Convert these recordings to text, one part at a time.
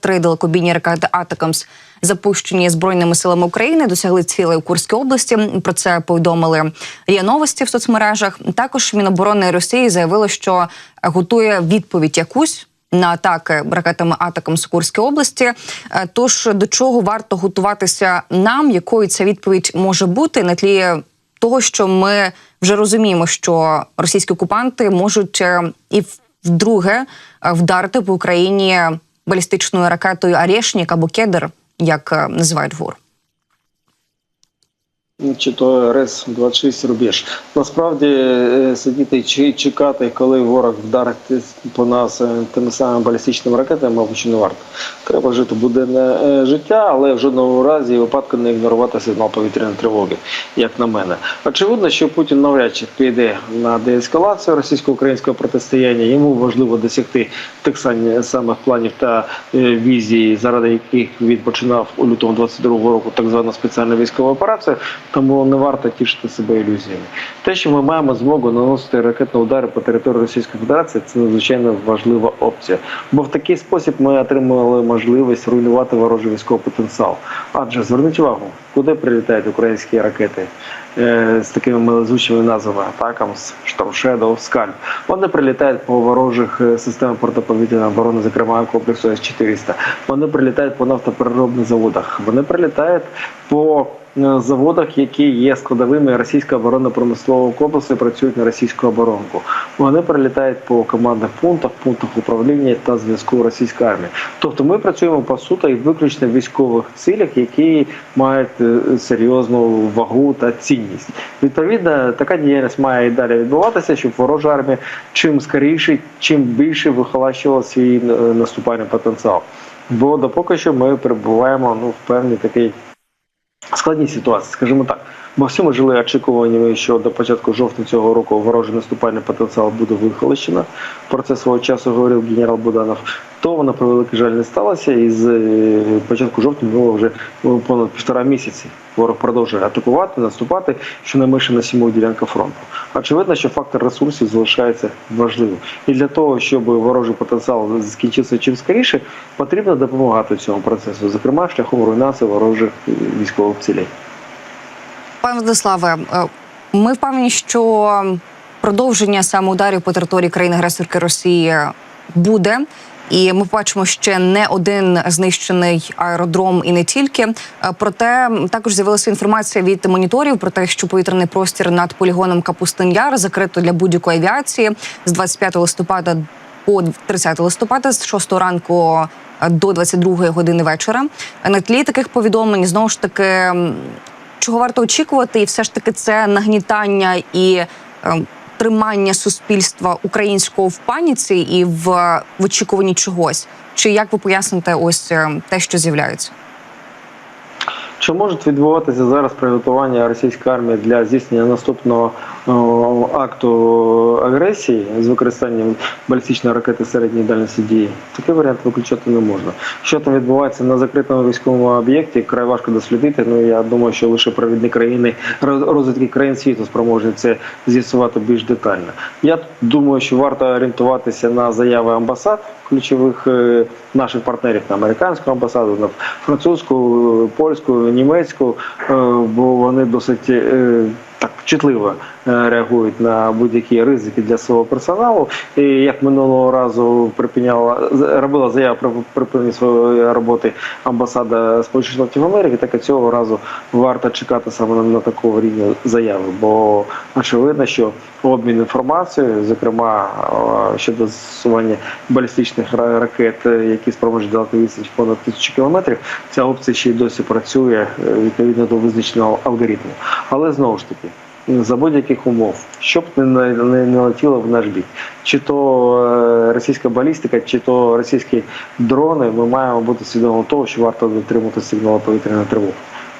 Три далекобійні ракети Атакамс, запущені збройними силами України, досягли цілей у Курській області. Про це повідомили є новості в соцмережах. Також Міноборони Росії заявило, що готує відповідь якусь. На атаки ракетами Атакамс у Курській області. Е, Тож до чого варто готуватися нам, якою ця відповідь може бути на тлі того, що ми вже розуміємо, що російські окупанти можуть е, і вдруге е, вдарити по Україні балістичною ракетою Арєшнік або Кедр, як е, називають ГУР. Чи то РС-26 рубеж. Насправді е, сидіти чи чекати, коли ворог вдарить по нас е, тими самими балістичними ракетами, мабуть, не варто. Треба жити буденне е, життя, але в жодному разі випадку не ігнорувати сигнал повітряної тривоги, як на мене. Очевидно, що Путін навряд чи піде на деескалацію російсько-українського протистояння. Йому важливо досягти тих сам- самих планів та візій, заради яких він починав у лютому 22-го року так звану спеціальну військову операцію. Тому не варто тішити себе ілюзіями. Те, що ми маємо змогу наносити ракетні удари по території Російської Федерації, це надзвичайно важлива опція. Бо в такий спосіб ми отримали можливість руйнувати ворожий військовий потенціал. Адже зверніть увагу, куди прилітають українські ракети е, з такими милозвучними назвами Атакамс, Штормшедов, Скальп. Вони прилітають по ворожих е, системах протиповітряної оборони, зокрема комплексу С-400. Вони прилітають по нафтопереробних заводах. Вони прилітають по заводах, які є складовими російського оборонно-промислового комплексу і працюють на російську оборонку. Вони прилітають по командних пунктах, пунктах управління та зв'язку російської армії. Тобто ми працюємо по суто і виключно в військових цілях, які мають е, серйозну вагу та цінність. Відповідно, така діяльність має і далі відбуватися, щоб ворожа армія чим скоріше, чим більше вихолащувала свій е, наступальний потенціал. Бо допоки що ми перебуваємо ну, в певній такій складній ситуації, скажімо так. Ми жили очікуваннями, що до початку жовтня цього року ворожий наступальний потенціал буде вихолощено. Про це свого часу говорив генерал Буданов. То воно про великий жаль не сталося, і з е, початку жовтня було вже ну, понад півтора місяці. Ворог продовжує атакувати, наступати, щонайменше на сімох ділянках фронту. Очевидно, що фактор ресурсів залишається важливим. І для того, щоб ворожий потенціал скінчився чим скоріше, потрібно допомагати цьому процесу, зокрема шляхом руйнації ворожих е, військових цілей. Пане Владиславе, е, ми впевнені, що продовження саме ударів по території країни-агресорки Росії буде. І ми бачимо ще не один знищений аеродром, і не тільки. Е, Проте також з'явилася інформація від моніторів про те, що повітряний простір над полігоном Капустин Яр закрито для будь-якої авіації з 25 листопада по 30 листопада, з 6 ранку е, до 22 години вечора. На тлі таких повідомлень знову ж таки чого варто очікувати, і все ж таки це нагнітання і е, тримання суспільства українського в паніці і в, в очікуванні чогось. Чи як ви поясните ось е, те, що з'являється? Чи можуть відбуватися зараз приготування російської армії для здійснення наступного акту агресії з використанням балістичної ракети середньої дальності дії? Такий варіант виключати не можна. Що там відбувається на закритому військовому об'єкті, край важко дослідити. Ну я думаю, що лише провідні країни роз- розвідки країн світу спроможні це з'ясувати більш детально. Я думаю, що варто орієнтуватися на заяви амбасад ключових е, наших партнерів на американську амбасаду, на французьку, польську, німецьку, е, бо вони досить е, так чутливо е, реагують на будь-які ризики для свого персоналу. І як минулого разу припиняла робила заяву про припинення своєї роботи амбасада Сполучених Штатів Америки, так і цього разу варто чекати саме на, такого рівня заяви, бо очевидно, що обмін інформацією, зокрема е, щодо застосування балістичних ра- ракет, е, які спроможні далеко відстань понад тисячу кілометрів, ця опція ще й досі працює відповідно до визначеного алгоритму. Але знову ж таки. За будь-яких умов, щоб не, летіло в наш бік, чи то е, російська балістика, чи то російські дрони, ми маємо бути свідомі того, що варто дотримати сигналу повітряної тривоги.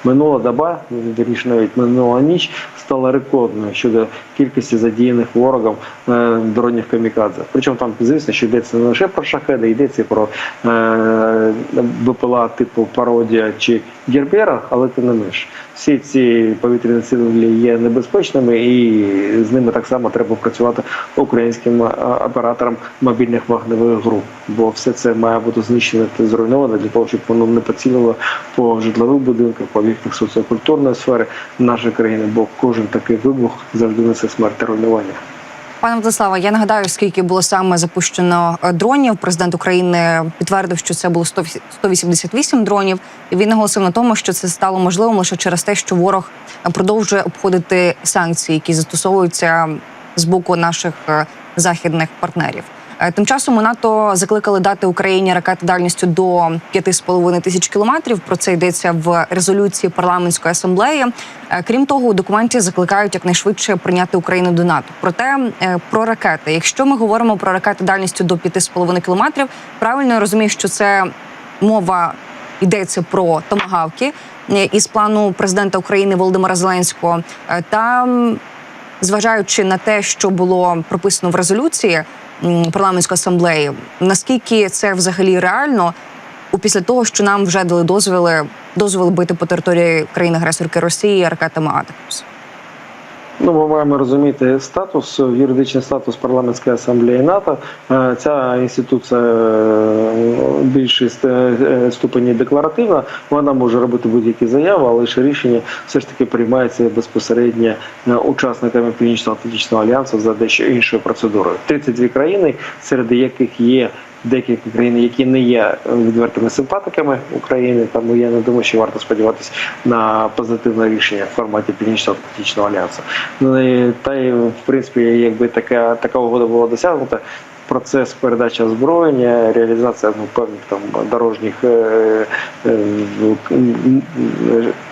Минула доба, вірніше навіть минула ніч, стала рекордною щодо кількості задіяних ворогом е, дронів камікадзе. Причому там, звісно, що йдеться не лише про шахеди, йдеться про е, БПЛА типу пародія чи Гербера, але тим не менш. Всі ці повітряні сили є небезпечними, і з ними так само треба працювати українським а, операторам мобільних вогневих груп. Бо все це має бути знищено та зруйновано для того, щоб воно не поцілило по житлових будинках, по об'єктах соціокультурної сфери нашої країни. Бо кожен такий вибух завжди несе смерть та руйнування. Пане Владиславе, я нагадаю, скільки було саме запущено е, дронів. Президент України підтвердив, що це було 100 188 дронів. І він наголосив на тому, що це стало можливим лише через те, що ворог е, продовжує обходити санкції, які застосовуються з боку наших е, західних партнерів. Е, Тим часом у НАТО закликали дати Україні ракети дальністю до 5,5 тисяч кілометрів. Про це йдеться в резолюції парламентської асамблеї. Е, Крім того, у документі закликають якнайшвидше прийняти Україну до НАТО. Проте е, про ракети, якщо ми говоримо про ракети дальністю до 5,5 кілометрів, правильно я розумію, що це мова йдеться про томагавки із плану президента України Володимира Зеленського. Та зважаючи на те, що було прописано в резолюції парламентської асамблеї, наскільки це взагалі реально, у після того, що нам вже дали дозволи дозволи бити по території країни агресорки Росії ракетами Атакамс? Ну, ми маємо розуміти статус, юридичний статус парламентської асамблеї НАТО. Е, Ця інституція е, більшій е, ступені декларативна. Вона може робити будь-які заяви, але ж рішення все ж таки приймається безпосередньо учасниками Північно-Атлантичного альянсу за дещо іншою процедурою. 32 країни, серед яких є декілька країн, які не є відвертими симпатиками України. Тому я не думаю, що варто сподіватися на позитивне рішення в форматі Північно-Атлантичного альянсу. Ну і та в принципі, якби така така угода була досягнута. Процес передачі озброєння, реалізація ну, певних там дорожніх е, е,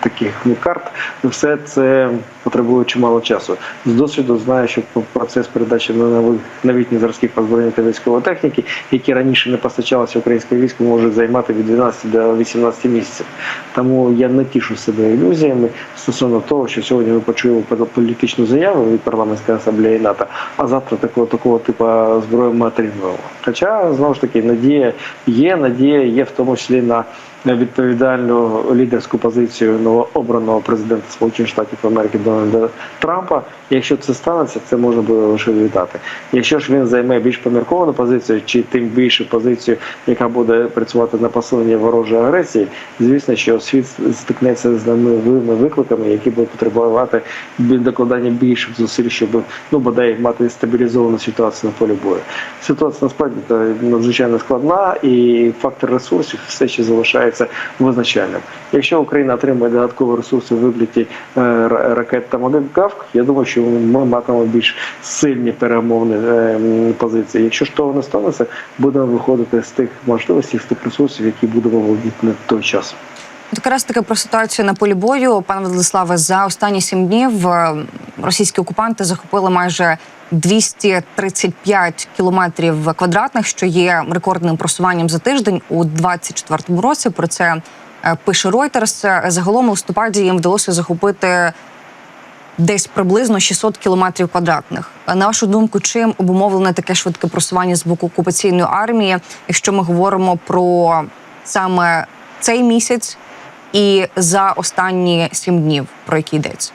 таких ну, карт, все це потребує чимало часу. З досвіду знаю, що процес передачі нових новітніх зразків озброєння та військової техніки, які раніше не постачалися українському війську, може займати від 12 до 18 місяців. Тому я не тішу себе ілюзіями стосовно того, що сьогодні ми почуємо політичну заяву від парламентської асамблеї НАТО, а завтра такого такого типу зброї ми отримуємо. Хоча знову ж таки надія є, надія є в тому числі на відповідальну лідерську позицію новообраного президента Сполучених Штатів Америки Дональда Трампа. Якщо це станеться, це можна буде лише вітати. Якщо ж він займе більш помірковану позицію, чи тим більше позицію, яка буде працювати на посилення ворожої агресії, звісно, що світ стикнеться з новими викликами, які будуть потребувати докладання більших зусиль, щоб ну бодай мати стабілізовану ситуацію на полі бою. Ситуація насправді надзвичайно складна, і фактор ресурсів все ще залишається визначальним. Якщо Україна отримає додаткові ресурси в вигляді е, ракет та Гавк, я думаю, що ми матимемо більш сильні перемовні е, позиції. Якщо ж того не станеться, будемо виходити з тих можливостей, з тих ресурсів, які будемо володіти на той час. От Якраз таки про ситуацію на полі бою, пане Владиславе, за останні сім днів е, російські окупанти захопили майже 235 кілометрів квадратних, що є рекордним просуванням за тиждень у 24-му році. Про це е, пише Reuters. Загалом у листопаді їм вдалося захопити десь приблизно 600 кілометрів квадратних. Е, На вашу думку, чим обумовлене таке швидке просування з боку окупаційної армії, якщо ми говоримо про саме цей місяць і за останні сім днів, про які йдеться?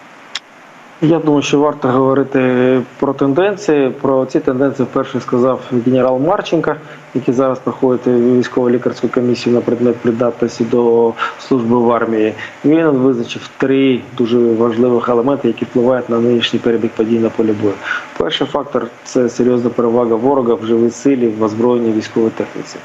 Я думаю, що варто говорити про тенденції. Про ці тенденції вперше сказав генерал Марченка, який зараз проходить військово-лікарську комісію на предмет придатності до служби в армії. Він визначив три дуже важливих елементи, які впливають на нинішній перебіг подій на полі бою. Перший фактор це серйозна перевага ворога в живій силі, в озброєнні військової техніці.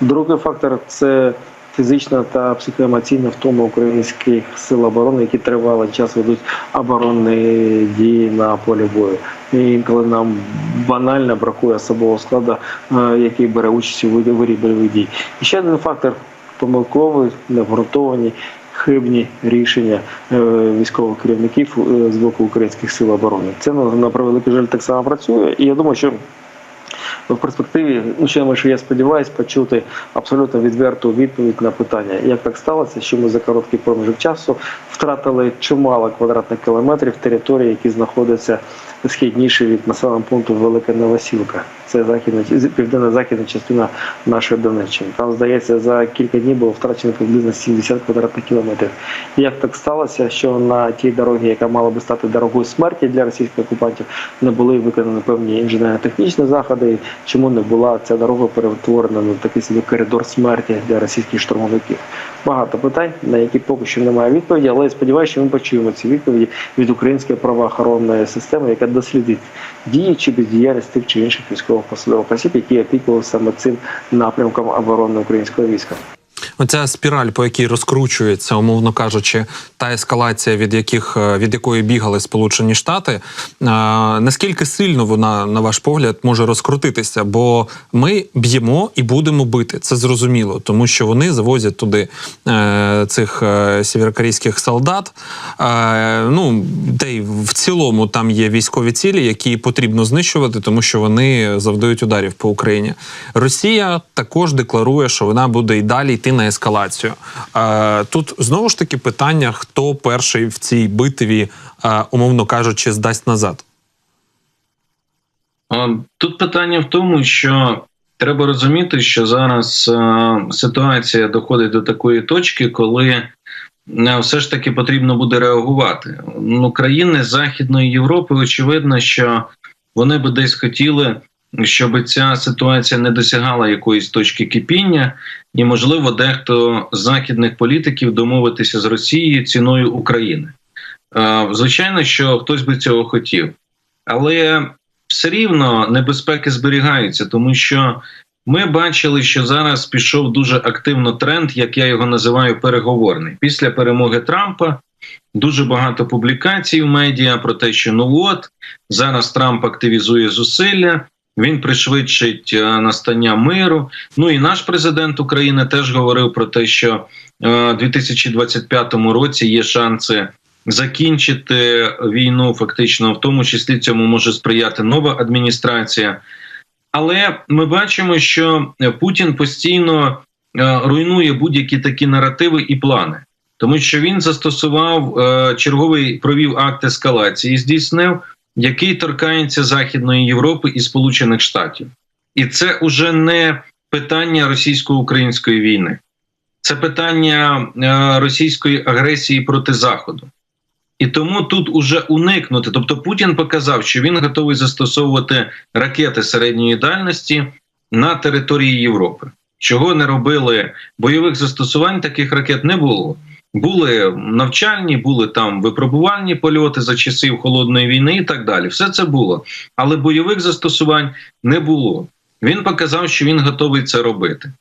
Другий фактор це фізична та психоемоційна втома українських сил оборони, які тривалий час ведуть оборонні дії на полі бою. І інколи нам банально бракує особового складу, е, який бере участь у вирі бойових дій. І ще один фактор помилковий, необґрунтовані, хибні рішення е, військових керівників е, з боку українських сил оборони. Це на превеликий жаль так само працює. І я думаю, що в перспективі, ну ще що я сподіваюся, почути абсолютно відверту відповідь на питання, як так сталося, що ми за короткий проміжок часу втратили чимало квадратних кілометрів території, які знаходяться східніше від населеного пункту Велика Новосілка. Це західна південно-західна частина нашої Донеччини. Там здається за кілька днів було втрачено приблизно 70 квадратних кілометрів. Як так сталося, що на тій дорогі, яка мала би стати дорогою смерті для російських окупантів, не були виконані певні інженерно-технічні заходи? Чому не була ця дорога перетворена на такий собі коридор смерті для російських штурмовиків? Багато питань, на які поки що немає відповіді, але я сподіваюся, що ми почуємо ці відповіді від української правоохоронної системи, яка дослідить дії чи бездіяльність тих чи інших військових посадових осіб, які опікували саме цим напрямком оборони українського війська. Оця спіраль, по якій розкручується, умовно кажучи, та ескалація, від яких е, від якої бігали Сполучені Штати, е, наскільки сильно вона, на ваш погляд, може розкрутитися? Бо ми б'ємо і будемо бити. Це зрозуміло, тому що вони завозять туди е, цих е, солдат. Ну та й в цілому там є військові цілі, які потрібно знищувати, тому що вони завдають ударів по Україні. Росія також декларує, що вона буде і далі йти на ескалацію. Е, тут знову ж таки питання: хто перший в цій битві, е, умовно кажучи, здасть назад. Тут питання в тому, що треба розуміти, що зараз е, ситуація доходить до такої точки, коли е, все ж таки потрібно буде реагувати. Ну, країни Західної Європи, очевидно, що вони би десь хотіли, щоб ця ситуація не досягала якоїсь точки кипіння, і, можливо, дехто з західних політиків домовитися з Росією ціною України. Е, Звичайно, що хтось би цього хотів, але все рівно небезпеки зберігаються, тому що ми бачили, що зараз пішов дуже активно тренд, як я його називаю, переговорний. Після перемоги Трампа дуже багато публікацій в медіа про те, що ну от зараз Трамп активізує зусилля. Він пришвидшить е, настання миру. Ну і наш президент України теж говорив про те, що е, у 2025 році є шанси закінчити війну, фактично, в тому числі цьому може сприяти нова адміністрація. Але ми бачимо, що Путін постійно е, руйнує будь-які такі наративи і плани, тому що він застосував черговий провів акт ескалації, здійснив, який торкається Західної Європи і Сполучених Штатів, і це уже не питання російсько-української війни, це питання е, російської агресії проти Заходу. І тому тут уже уникнути. Тобто Путін показав, що він готовий застосовувати ракети середньої дальності на території Європи. Чого не робили бойових застосувань, таких ракет не було. Були навчальні, були там випробувальні польоти за часів холодної війни і так далі. Все це було, але бойових застосувань не було. Він показав, що він готовий це робити.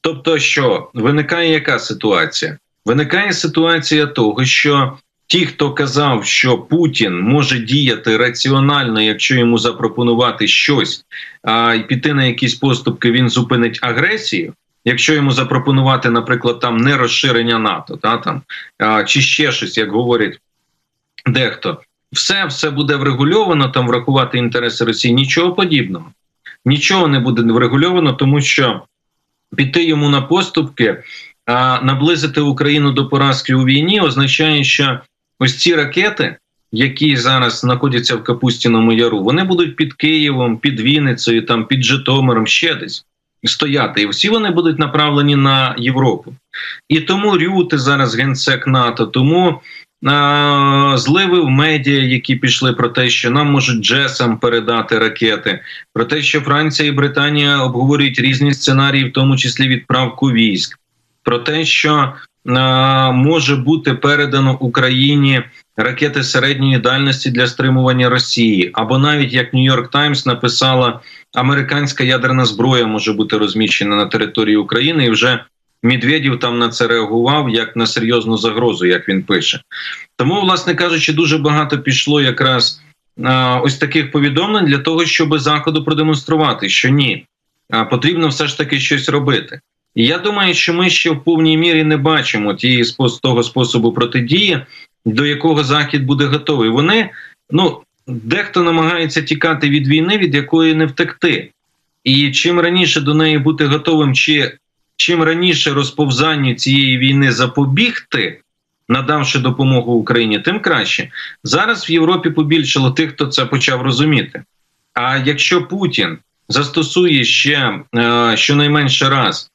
Тобто, що виникає яка ситуація? Виникає ситуація того, що ті, хто казав, що Путін може діяти раціонально, якщо йому запропонувати щось а, і піти на якісь поступки, він зупинить агресію. Якщо йому запропонувати, наприклад, там не розширення НАТО, та там а, чи ще щось, як говорять дехто, все все буде врегульовано, там врахувати інтереси Росії. Нічого подібного, нічого не буде врегульовано, тому що піти йому на поступки, а наблизити Україну до поразки у війні означає, що ось ці ракети, які зараз знаходяться в Капустіному Яру, вони будуть під Києвом, під Вінницею, там під Житомиром, ще десь стояти, і всі вони будуть направлені на Європу. І тому Рюти зараз генсек НАТО, тому зливи в медіа, які пішли про те, що нам можуть Джесам передати ракети, про те, що Франція і Британія обговорюють різні сценарії, в тому числі відправку військ, про те, що може бути передано Україні ракети середньої дальності для стримування Росії, або навіть як Нью-Йорк Таймс написала, американська ядерна зброя може бути розміщена на території України, і вже Медведєв там на це реагував як на серйозну загрозу, як він пише. Тому, власне кажучи, дуже багато пішло якраз а, ось таких повідомлень для того, щоб заходу продемонструвати, що ні, а, потрібно все ж таки щось робити. Я думаю, що ми ще в повній мірі не бачимо тієї того способу протидії, до якого захід буде готовий. Вони ну дехто намагається тікати від війни, від якої не втекти. І чим раніше до неї бути готовим, чи чим раніше розповзанню цієї війни запобігти, надавши допомогу Україні, тим краще. Зараз в Європі побільшало тих, хто це почав розуміти. А якщо Путін застосує ще е, щонайменше раз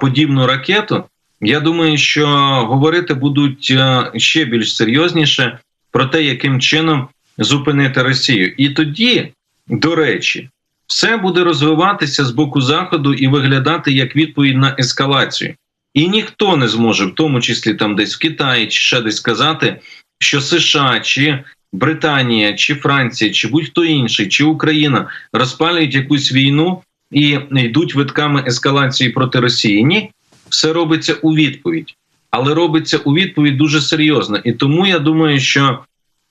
подібну ракету, я думаю, що говорити будуть е, ще більш серйозніше про те, яким чином зупинити Росію. І тоді, до речі, все буде розвиватися з боку заходу і виглядати як відповідь на ескалацію. І ніхто не зможе, в тому числі там десь в Китаї чи ще десь сказати, що США чи Британія, чи Франція, чи будь-хто інший, чи Україна розпалюють якусь війну і йдуть витками ескалації проти Росії. Ні, все робиться у відповідь, але робиться у відповідь дуже серйозно. І тому я думаю, що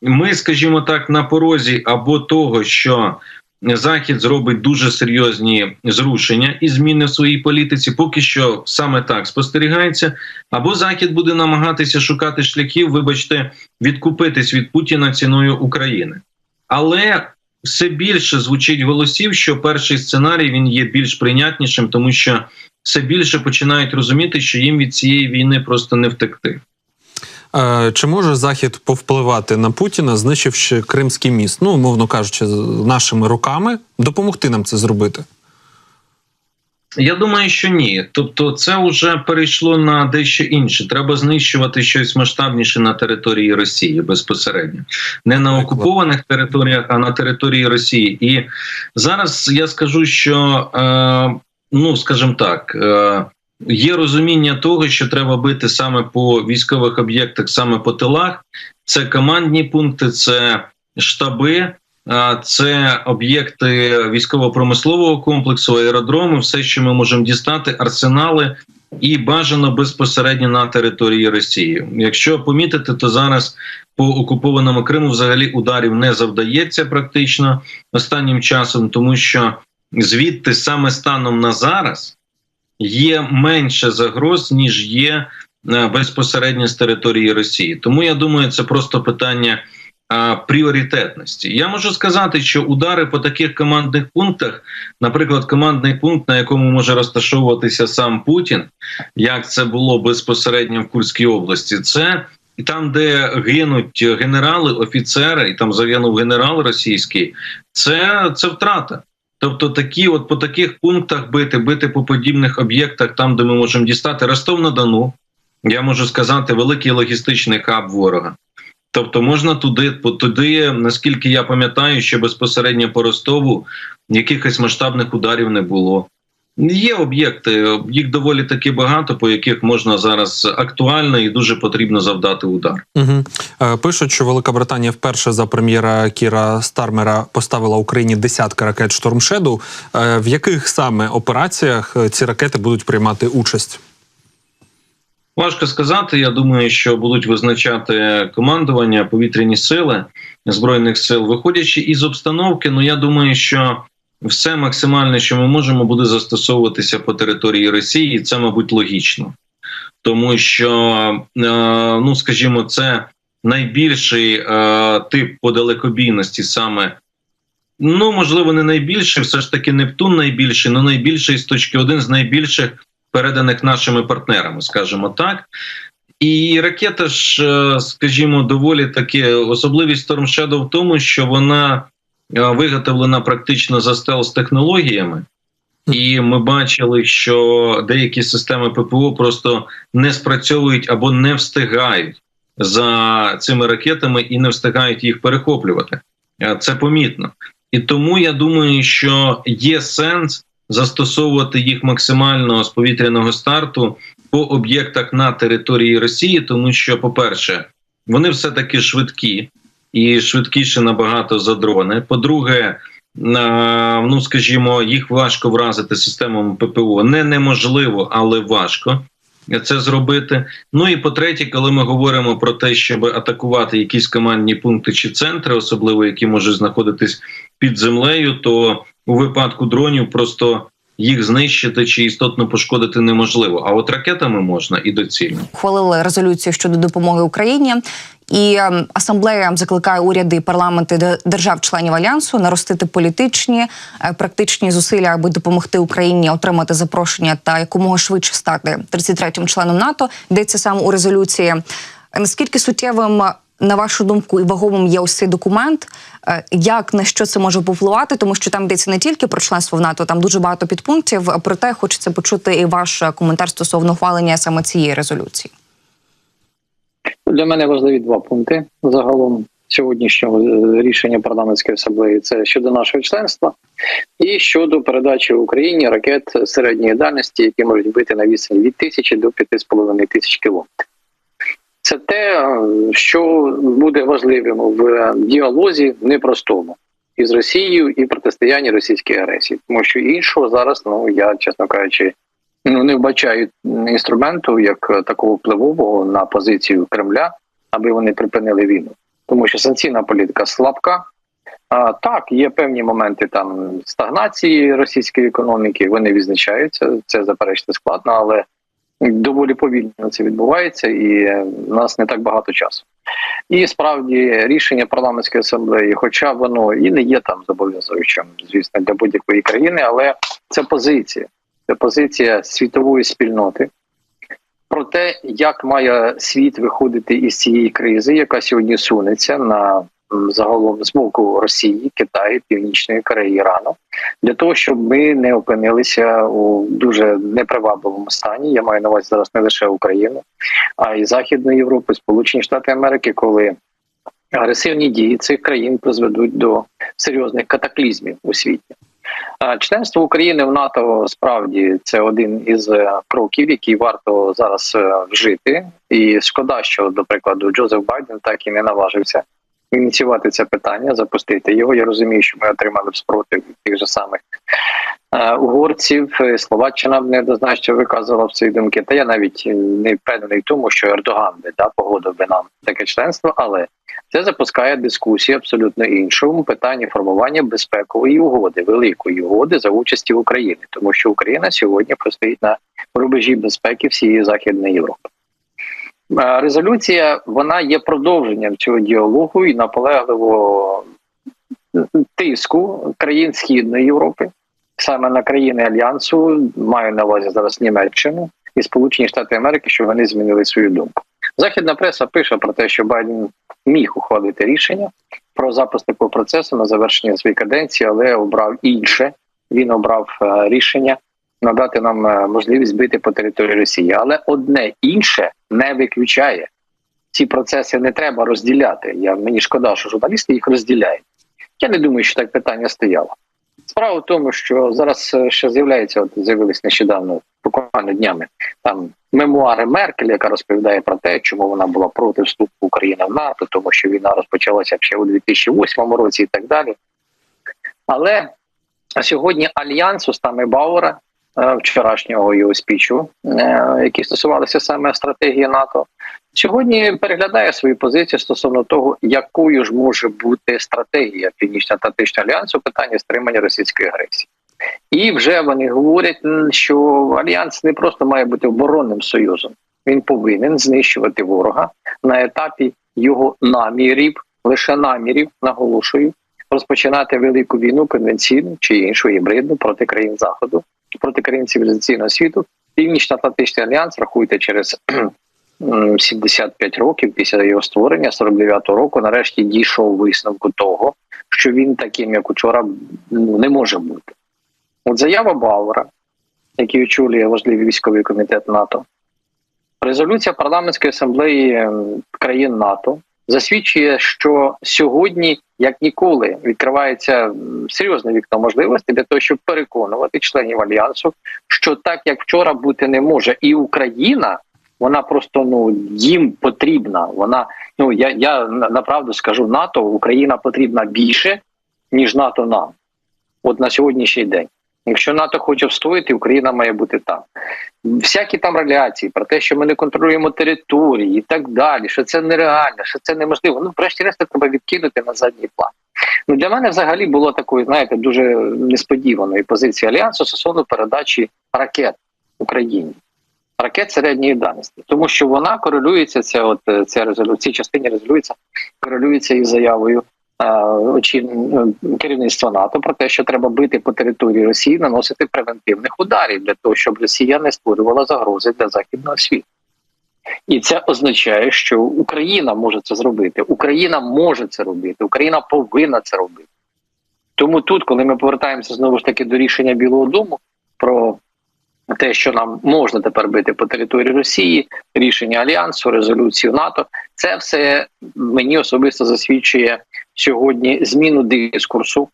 ми, скажімо так, на порозі або того, що Захід зробить дуже серйозні зрушення і зміни в своїй політиці. Поки що саме так спостерігається. Або Захід буде намагатися шукати шляхів, вибачте, відкупитись від Путіна ціною України. Але все більше звучить голосів, що перший сценарій він є більш прийнятнішим, тому що все більше починають розуміти, що їм від цієї війни просто не втекти. Чи може Захід повпливати на Путіна, знищивши Кримський міст? Ну, умовно кажучи, нашими руками допомогти нам це зробити? Я думаю, що ні. Тобто, це вже перейшло на дещо інше. Треба знищувати щось масштабніше на території Росії безпосередньо, не на окупованих територіях, а на території Росії. І зараз я скажу, що е, ну скажімо так. Е, Є розуміння того, що треба бити саме по військових об'єктах, саме по тилах. Це командні пункти, це штаби, це об'єкти військово-промислового комплексу, аеродроми, все, що ми можемо дістати, арсенали і бажано безпосередньо на території Росії. Якщо помітити, то зараз по окупованому Криму взагалі ударів не завдається практично останнім часом, тому що звідти саме станом на зараз є менше загроз, ніж є е, безпосередньо з території Росії. Тому я думаю, це просто питання пріоритетності. Я можу сказати, що удари по таких командних пунктах, наприклад, командний пункт, на якому може розташовуватися сам Путін, як це було безпосередньо в Курській області, це там, де гинуть генерали, офіцери, і там загинув генерал російський, це, це втрата. Тобто такі, от по таких пунктах бити, бити по подібних об'єктах, там, де ми можемо дістати Ростов на Дону, я можу сказати, великий логістичний хаб ворога. Тобто можна туди, туди, наскільки я пам'ятаю, що безпосередньо по Ростову якихось масштабних ударів не було. Є об'єкти, їх доволі таки багато, по яких можна зараз актуально і дуже потрібно завдати удар. Угу. Пишуть, що Велика Британія вперше за прем'єра Кіра Стармера поставила Україні десятки ракет Шторм Шеду. Е, В яких саме операціях е, ці ракети будуть приймати участь? Важко сказати. Я думаю, що будуть визначати командування повітряні сили збройних сил, виходячи із обстановки. Ну я думаю, що все максимальне, що ми можемо, буде застосовуватися по території Росії, і це, мабуть, логічно, тому що, е, ну скажімо, це найбільший е, тип по далекобійності саме. Ну, можливо, не найбільший, все ж таки Нептун найбільший, але найбільший з точки один з найбільших переданих нашими партнерами, скажімо так. І ракета ж, е, скажімо, доволі таки особливість Storm Shadow в тому, що вона е, виготовлена практично за стелс технологіями, і ми бачили, що деякі системи ППО просто не спрацьовують або не встигають за цими ракетами і не встигають їх перехоплювати. Е, Це помітно. І тому я думаю, що є сенс застосовувати їх максимально з повітряного старту по об'єктах на території Росії, тому що, по-перше, вони все таки швидкі і швидкіше набагато за дрони. По-друге, ну скажімо, їх важко вразити системами ППО. Не неможливо, але важко. Це зробити. Ну і по-третє, коли ми говоримо про те, щоб атакувати якісь командні пункти чи центри, особливо які можуть знаходитись під землею, то у випадку дронів просто їх знищити чи істотно пошкодити неможливо. А от ракетами можна і доцільно. Ухвалили резолюцію щодо допомоги Україні. І ем, асамблея закликає уряди і парламенти держав-членів альянсу наростити політичні е, практичні зусилля, аби допомогти Україні отримати запрошення та якомога швидше стати 33-м членом НАТО. Йдеться саме у резолюції. Наскільки суттєвим на вашу думку, і вагомим є ось цей документ? Е, Як на що це може повпливати? Тому що там йдеться не тільки про членство в НАТО, там дуже багато підпунктів. Проте хочеться почути і ваш е, коментар стосовно ухвалення саме цієї резолюції. Для мене важливі два пункти загалом сьогоднішнього е, рішення парламентської асамблеї. Це щодо нашого членства і щодо передачі Україні ракет середньої дальності, які можуть бити на відстані від тисячі до п'яти з половиною тисяч кілометрів. Це те, що буде важливим в діалозі непростому із Росією і протистоянні російській агресії, тому що іншого зараз, ну я чесно кажучи, ну не вбачаю інструменту як такого впливового на позицію Кремля, аби вони припинили війну, тому що санкційна політика слабка. А, так, є певні моменти там стагнації російської економіки. Вони відзначаються. Це заперечити складно, але доволі повільно це відбувається, і е, в нас не так багато часу. І справді рішення парламентської асамблеї, хоча воно і не є там зобов'язуючим, звісно, для будь-якої країни, але це позиція, це позиція світової спільноти про те, як має світ виходити із цієї кризи, яка сьогодні сунеться на загалом з боку Росії, Китаю, Північної Кореї, Ірану, для того, щоб ми не опинилися у дуже непривабливому стані. Я маю на увазі зараз не лише Україну, а й Західну Європу, Сполучені Штати Америки, коли агресивні дії цих країн призведуть до серйозних катаклізмів у світі. Членство України в НАТО справді це один із е, кроків, який варто зараз е, вжити. І шкода, що до прикладу Джозеф Байден так і не наважився ініціювати це питання, запустити його. Я розумію, що ми отримали спротив тих же самих е, угорців. Е, Словаччина б неоднозначно виказувала в свої думки. Та я навіть не впевнений в тому, що Ердоган би да погодив би нам таке членство, але це запускає дискусію абсолютно іншому питанні формування безпекової угоди, великої угоди за участі України, тому що Україна сьогодні простоїть на рубежі безпеки всієї західної Європи. Е, Резолюція вона є продовженням цього діалогу і наполегливого тиску країн Східної Європи, саме на країни Альянсу, маю на увазі зараз Німеччину і Сполучені Штати Америки, що вони змінили свою думку. Західна преса пише про те, що Байден міг ухвалити рішення про запуск такого процесу на завершення своєї каденції, але обрав інше. Він обрав е, рішення надати нам е, можливість бити по території Росії. Але одне інше не виключає. Ці процеси не треба розділяти. Я мені шкода, що журналісти їх розділяють. Я не думаю, що так питання стояло. Справа в тому, що зараз е, ще з'являється, от з'явились нещодавно, буквально днями, там мемуари Меркель, яка розповідає про те, чому вона була проти вступу України в НАТО, тому що війна розпочалася ще у 2008 році і так далі. Але сьогодні альянс устами Бауера, вчорашнього його спічу, е, які стосувалися саме стратегії НАТО, сьогодні переглядає свою позицію стосовно того, якою ж може бути стратегія Північно-Атлантичного альянсу в питанні стримання російської агресії. І вже вони говорять, що альянс не просто має бути оборонним союзом, він повинен знищувати ворога на етапі його намірів, лише намірів, наголошую, розпочинати велику війну конвенційну чи іншу гібридну проти країн заходу, проти країн цивілізаційного світу. Північно-Атлантичний альянс рахуйте через 75 років після його створення, 49-го року, нарешті дійшов висновку того, що він таким, як учора, ну, не може бути. От заява Бауера, який очолює важливий військовий комітет НАТО, резолюція парламентської асамблеї країн НАТО засвідчує, що сьогодні, як ніколи, відкривається серйозне вікно можливостей для того, щоб переконувати членів альянсу, що так як вчора бути не може, і Україна. Вона просто ну їм потрібна. Вона ну я я направду скажу НАТО, Україна потрібна більше ніж НАТО нам. От на сьогоднішній день. Якщо НАТО хоче встояти, Україна має бути там. Всякі там реляції про те, що ми не контролюємо території і так далі, що це нереально, що це неможливо. Ну, врешті-решт, треба відкинути на задній план. Ну для мене взагалі було такою, знаєте, дуже несподіваною позиції альянсу стосовно передачі ракет Україні. Ракет середньої дальності, тому що вона корелюється. Це от ця резолюція, частині резолюється, корелюється із заявою керівництва НАТО про те, що треба бити по території Росії, наносити превентивних ударів для того, щоб Росія не створювала загрози для західного світу. І це означає, що Україна може це зробити. Україна може це робити. Україна повинна це робити. Тому тут, коли ми повертаємося знову ж таки до рішення Білого Дому про те, що нам можна тепер бити по території Росії, рішення Альянсу, резолюцію НАТО, це все мені особисто засвідчує сьогодні зміну дискурсу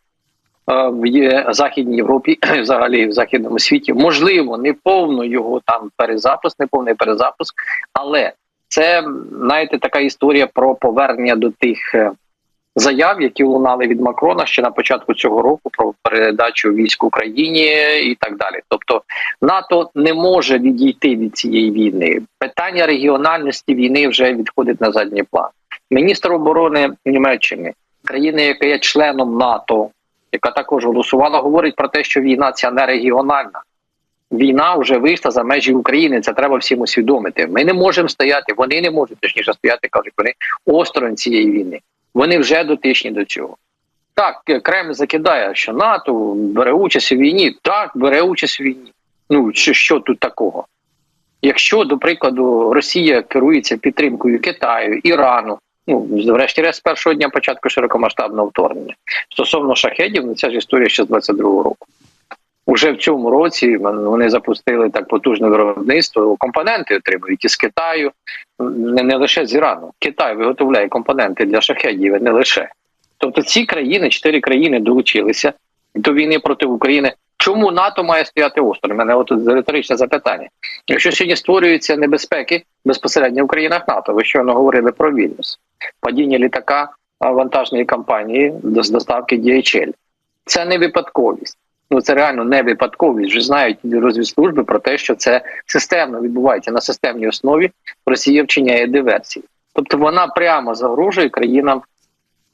е, в Західній Європі, взагалі в західному світі. Можливо, не повно його там перезапуск, не повний перезапуск, але це знаєте така історія про повернення до тих е, заяв, які лунали від Макрона ще на початку цього року про передачу військ Україні і так далі. Тобто НАТО не може відійти від цієї війни. Питання регіональності війни вже відходить на задній план. Міністр оборони Німеччини, країни, яка є членом НАТО, яка також голосувала, говорить про те, що війна ця не регіональна. Війна вже вийшла за межі України. Це треба всім усвідомити. Ми не можемо стояти, вони не можуть точніше стояти, кажуть, вони осторонь цієї війни. Вони вже дотичні до цього. Так, Кремль закидає, що НАТО бере участь у війні. Так, бере участь у війні. Ну що, що тут такого? Якщо, до прикладу, Росія керується підтримкою Китаю, Ірану, ну врешті-решт з першого дня початку широкомасштабного вторгнення стосовно шахедів, ну ця ж історія ще з 22-го року. Уже в цьому році вони запустили так потужне виробництво. Компоненти отримують із Китаю, не, не лише з Ірану. Китай виготовляє компоненти для шахедів, не лише. Тобто ці країни, чотири країни долучилися до війни проти України. Чому НАТО має стояти осторонь? Мене от риторичне запитання. Якщо сьогодні створюються небезпеки безпосередньо в країнах НАТО, ви щойно говорили про Вільнюс, падіння літака вантажної компанії з доставки DHL. Це не випадковість. Ну це реально не випадковість. Вже знають розвідслужби про те, що це системно відбувається на системній основі. Росія вчиняє диверсії, тобто вона прямо загрожує країнам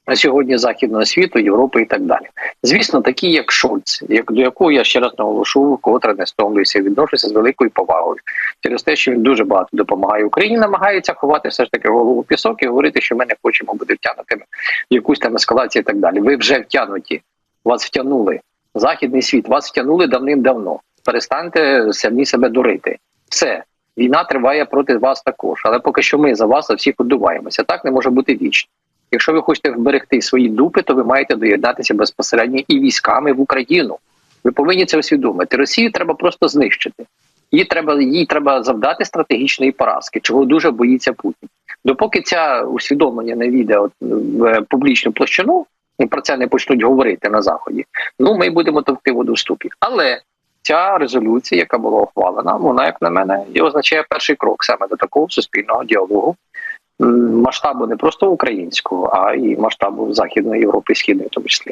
на сьогодні західного світу, Європи і так далі. Звісно, такі як Шольц, як до якого я ще раз наголошу, котре не стомлююся, відношуся з великою повагою через те, що він дуже багато допомагає Україні, намагається ховати все ж таки голову пісок і говорити, що ми не хочемо бути втягнутими в якусь там ескалацію і так далі. Ви вже втягнуті, вас втягнули. Західний світ вас втягнули давним-давно. Перестаньте самі себе дурити. Все, війна триває проти вас також. Але поки що ми за вас за всіх одуваємося. Так не може бути вічно. Якщо ви хочете вберегти свої дупи, то ви маєте доєднатися безпосередньо і військами в Україну. Ви повинні це усвідомити. Росію треба просто знищити. Їй треба їй треба завдати стратегічної поразки, чого дуже боїться Путін. Допоки ця усвідомлення не війде в публічну площину, і про це не почнуть говорити на заході. Ну ми будемо товкти воду в ступі. Але ця резолюція, яка була ухвалена, вона, як на мене, і означає перший крок саме до такого суспільного діалогу. Масштабу не просто українського, а й масштабу Західної Європи, і Східної в тому числі.